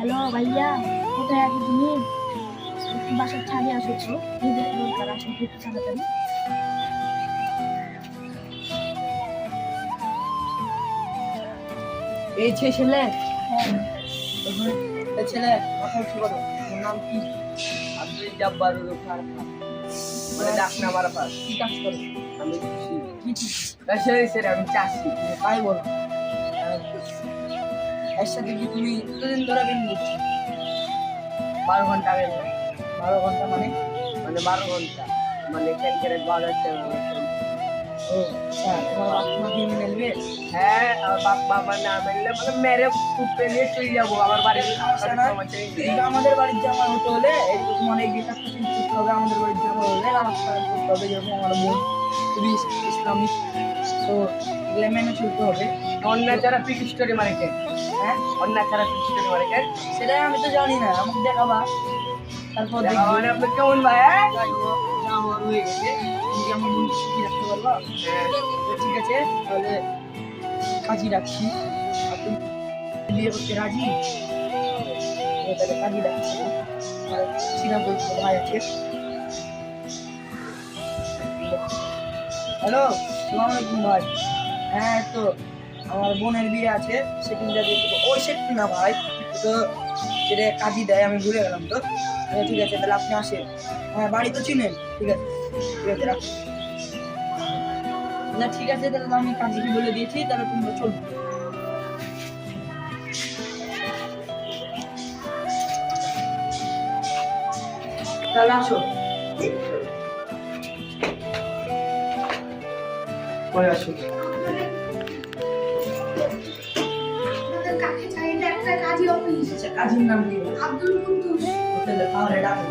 ভাইয়া কোথায় আগে তুমি? একটু বাসার ছাড়িয়ে আসো তো। নিজের দরকার আসো একটু তাড়াতাড়ি এই ছে ছেলে। হ্যাঁ। ছেলে কথা বলো। তোর নাম কি? আব্দুল জব্বারুর ফারফা মানে ডাক নাম আরাফাত কি কাজ করো আমি কি কি আমি চাষি। তাই বলো। এর সাথে কি তুমি কতদিন ধরে বিন করছ বারো ঘণ্টা গেল বারো ঘণ্টা মানে? মানে বারো ঘণ্টা। মানে ক্যালকের বারো একটা ও আচ্ছা তোমার বাপ মা মেলবে হ্যাঁ আমার বাপ বাবা না মেললে মানে মেরে কুপে নিয়ে চলে যাব। আমার বাড়ির নাই। কিন্তু আমাদের বাড়ির জামা হতে হলে একটু মানে ফিটিং করতে হবে আমাদের বাড়ির জামা হলে রাস্তা করতে হবে যেরকম আমার বোন খুবই ইসলামিক। তো এগুলো মেনে চলতে হবে। অন্য ছাড়া পিক স্টোরি মারে কে? হ্যাঁ? অন্য ছাড়া মারে কে সেটাই আমি তো জানি না আমাকে দেখাবা। তারপর দেখা। দেখব মানে আপনি কেমন ভাই হ্যাঁ? জামা রয়ে গেছে তুমি আমার বোন কি রাখতে পারবা? হ্যাঁ। ঠিক আছে তাহলে কাজই রাখছি। আর তুমি বিয়ে করতে রাজি? তাহলে কাজই রাখছি। আর সিনা বলছো ভাই আছে। হ্যালো সালাম আলাইকুম ভাই। হ্যাঁ তো আমার বোনের বিয়ে আছে সেখানটা দিয়ে দেবো ওই সেট না ভাই তো যেটা কাজই দেয়, আমি ভুলে গেলাম তো। হ্যাঁ ঠিক আছে, তাহলে আপনি আসেন। হ্যাঁ বাড়ি তো চিনেন, ঠিক আছে। ঠিক আছে রাখুন না, ঠিক আছে, তাহলে আমি কাজীকে বলে দিয়েছি, তাহলে তোমরা চলবে। তাহলে আসো। পরে আসো। কাজীর নাম কি আব্দুল কুদ্দুস হোটেলে তাহলে ডাকুন।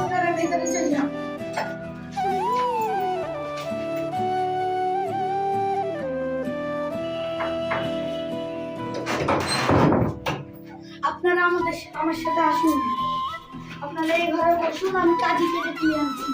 আপনারা ভেতরে চলে যান। আপনারা আমাদের আমার সাথে আসুন। আপনারা এই ঘরে বসুন, আমি কাজী কেটে দিয়ে আনছি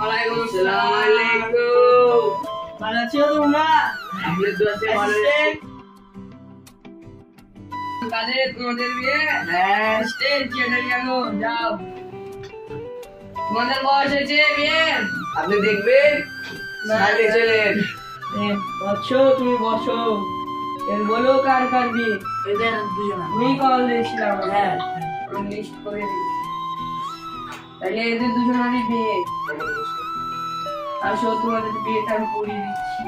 ওয়ালাইকুম আসসালাম। আলাইকুম ভালো আছো তোমরা? আপনি তো আছে। ভালো কাজে তোমাদের বিয়ে? হ্যাঁ। স্টেজ চেনে জানো যাও। তোমাদের বয়স হয়েছে বিয়ে? আপনি দেখবেন? সাথে চলেন বসো তুমি বসো। এর বলো কার কার বিয়ে? এদের দুজন আমি কল দিয়েছিলাম। হ্যাঁ। আমি লিস্ট করে দিয়েছি। তাহলে এদের দুজনেরই বিয়ে। আসো তোমাদের বিয়েটা আমি করিয়ে দিচ্ছি।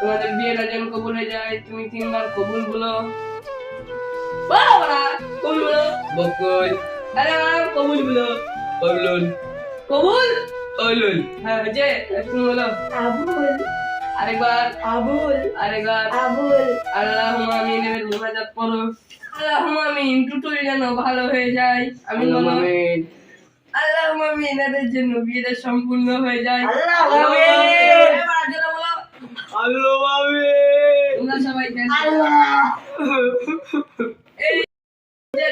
তোমাদের বিয়েটা যেন কবুল হয়ে যায়, তুমি তিনবার কবুল বলো। বাবা কবুল কবুল বলো। কবুল। কবুল? কবুল। হ্যাঁ যে তুমি বলো। আবুল। আরেকবার। আবুল। আরেকবার। আবুল। আল্লাহ আমিন এবার মোনাজাত করো আল্লাহ আমিন টুটুল যেন ভালো হয়ে যায়। আমি বলো। আল্লাহ আমিন এদের জন্য বিয়েটা সম্পূর্ণ হয়ে যায়। আল্লাহ আমিন। এবার বলো। আল্লাহ আমিন। তোমরা সবাই কেন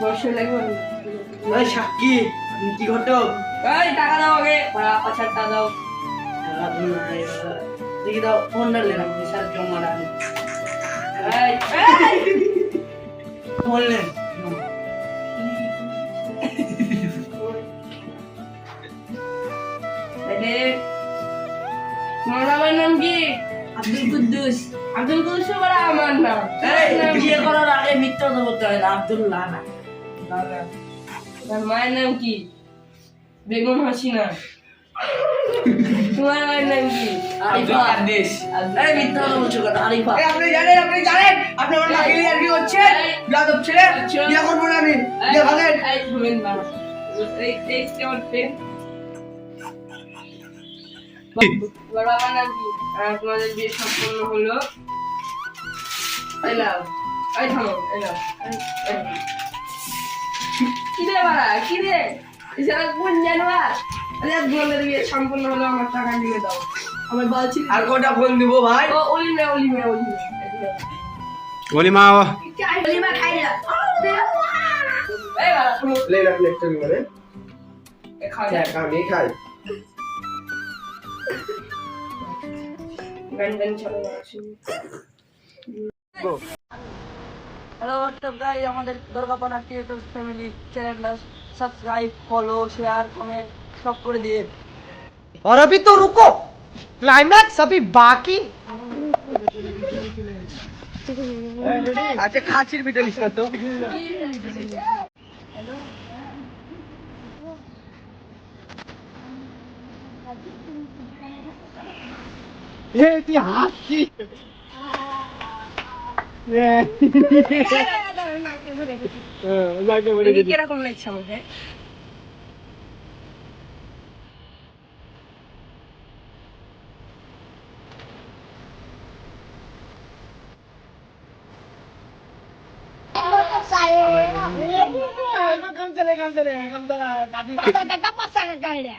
বসে লাগবে। ওই সাক্ষী কি ঘটক? টাকা দাও আগে। ওরা পাঁচার টাকা দাও। দেখি দাও ফোন জমা বললেন এই বাবার নাম কি? আব্দুল কুদ্দুস। আব্দুল কুদ্দুস আমার নাম। বিয়ে করার আগে মিথ্যা বলতে হয় না আব্দুল্লাহ না। তোমার মায়ের নাম কি? বেগম হাসিনা। তোমার মায়ের নাম কি? আরিফা। দেশ এই মিথ্যা কথা বলছো কেন? আরিফা। আপনি জানেন আপনি জানেন। আপনি আমার নিয়ে আর কি করছেন? যাদব ছেলে? বিয়ে করব না আমি। বিয়ে ভাগেন এই শুনেন না। এই এই কেমন পেন বাবার নাম কি? তোমাদের বিয়ে সম্পন্ন হলো? নাও। এই, এই। কি রে বাড়া কি রে এছাড়া কোন জানোয়ার? আরে তোমাদের বিয়ে সম্পন্ন হলো আমার টাকা দিয়ে দাও। আমার বাল ছিল আর কটা ফোন দিব ভাই? ও অলিমে অলিমে অলিমে। ওলিমা অলিমা খাই না। এই বাড়া লে না। প্লেটটা না। খাই। গান গান চলো না শুনি হ্যালো হোয়াটসঅ্যাপ গাই আমাদের দুর্গাপাড়া ক্রিয়েটর ফ্যামিলি চ্যানেলটা সাবস্ক্রাইব ফলো শেয়ার কমেন্ট সব করে দিয়ে और अभी तो रुको क्लाइमैक्स अभी बाकी আচ্ছা খাসির পিঠে লিস তো কীরকম লাগছে আমাকে Kamu telah, kamu telah, kamu telah. Tapi, tapi, tapi, pasang kau dia.